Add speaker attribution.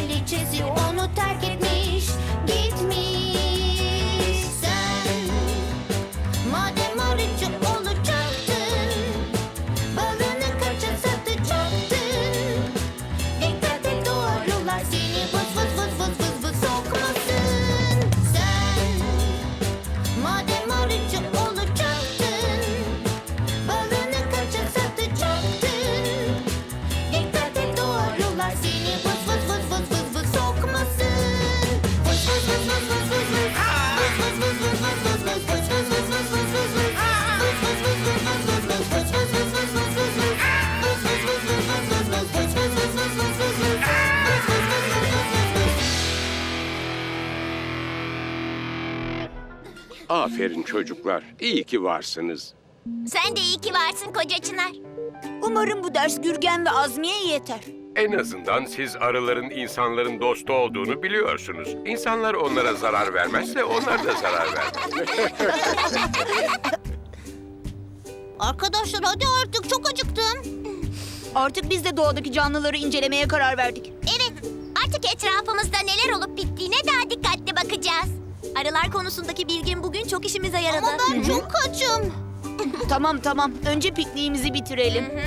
Speaker 1: Kraliçesi onu terk etmiş Gitmiş
Speaker 2: Aferin çocuklar. İyi ki varsınız.
Speaker 3: Sen de iyi ki varsın koca Çınar.
Speaker 4: Umarım bu ders Gürgen ve Azmi'ye yeter.
Speaker 2: En azından siz arıların insanların dostu olduğunu biliyorsunuz. İnsanlar onlara zarar vermezse onlar da zarar vermez.
Speaker 1: Arkadaşlar hadi artık çok acıktım.
Speaker 4: Artık biz de doğadaki canlıları incelemeye karar verdik.
Speaker 3: Evet, artık etrafımızda neler olup bittiğine daha dikkatli. Arılar konusundaki bilgim bugün çok işimize yaradı.
Speaker 1: Ama ben çok açım.
Speaker 4: Tamam tamam. Önce pikniğimizi bitirelim.